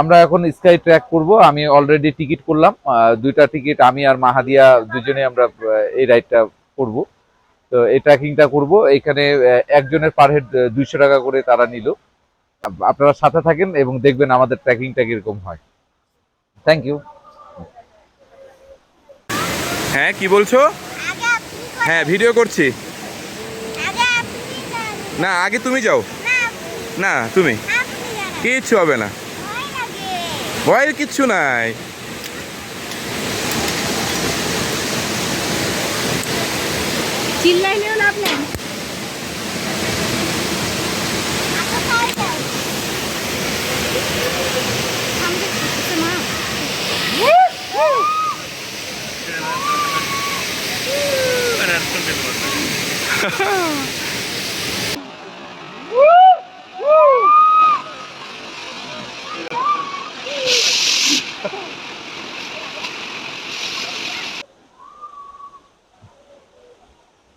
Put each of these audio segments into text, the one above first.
আমরা এখন sky track করব আমি অলরেডি টিকিট করলাম দুইটা টিকিট আমি আর মাহাদিয়া দুজনে আমরা এই রাইডটা করব তো এই ট্র্যাকিংটা করব এখানে একজনের পার হেড দুইশো টাকা করে তারা নিল আপনারা সাথে থাকেন এবং দেখবেন আমাদের ট্র্যাকিংটা কীরকম হয় থ্যাংক ইউ হ্যাঁ কি বলছো। হ্যাঁ ভিডিও করছি। না আগে তুমি যাও না, তুমি। কিচ্ছু হবে না। ভয়ের কিচ্ছু নাই। চিল্লাইলেও লাভ নেই আচ্ছা, তাই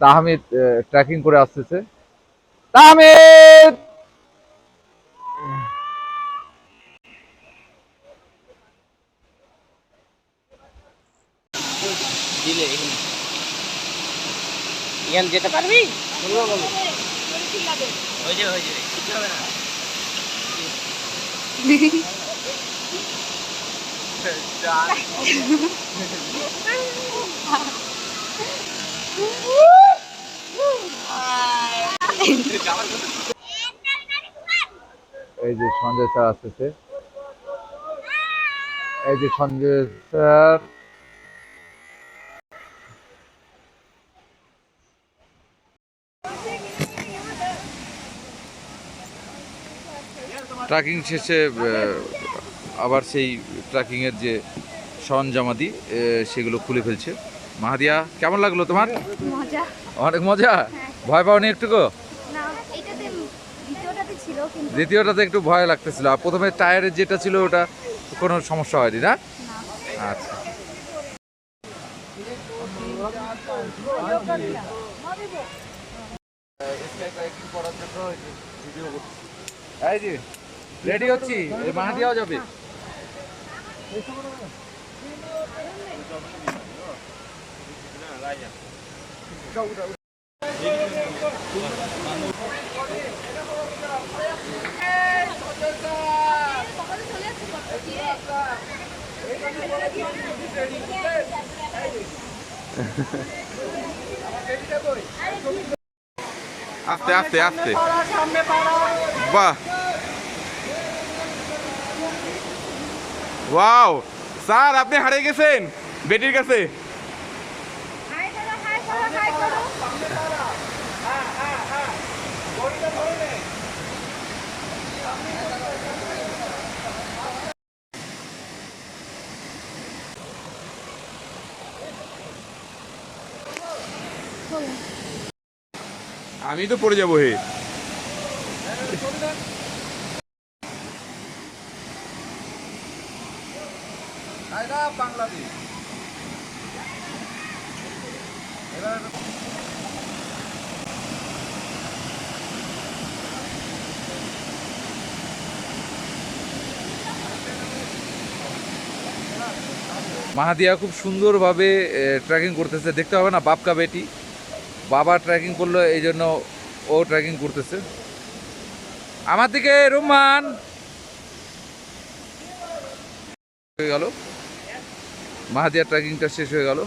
তাহমিদ ট্রেকিং করে আসতেছে। তাহমিদ! দিলে এখানে। এখানে যেতে পারবি? হয়ে যাবে হয়ে যাবে কিছু হবে না এই যে সঞ্জয় স্যার আসতেছে। এই যে সঞ্জয় স্যার। ট্রেকিং শেষে আবার সেই ট্রেকিংয়ের যে সরঞ্জামাদি সেগুলো খুলে ফেলছে। মাহাদিয়া কেমন লাগল তোমার? অনেক মজা? ভয় পাওনি একটুকু দ্বিতীয়টাতে একটু ভয় লাগতেছিল। আর প্রথমে টায়ারের যেটা ছিল ওটা কোনো সমস্যা হয়নি না? আচ্ছা। রেডি হচ্ছি। মাহাদিয়াও যাবে। আস্তে আস্তে আস্তে। বাহ। ওয়াও স্যার আপনি হারিয়ে গেছেন। বেটির কাছে। আমি তো পড়ে যাব হে। মাহাদিয়া খুব সুন্দরভাবে ট্রেকিং করতেছে। দেখতে হবে না, বাপকা বেটি। বাবা ট্রেকিং করল, এই জন্য ও ট্রেকিং করতেছে। আমার দিকে রুমান গেল। মাহাদিয়া ট্রেকিংটা শেষ হয়ে গেল।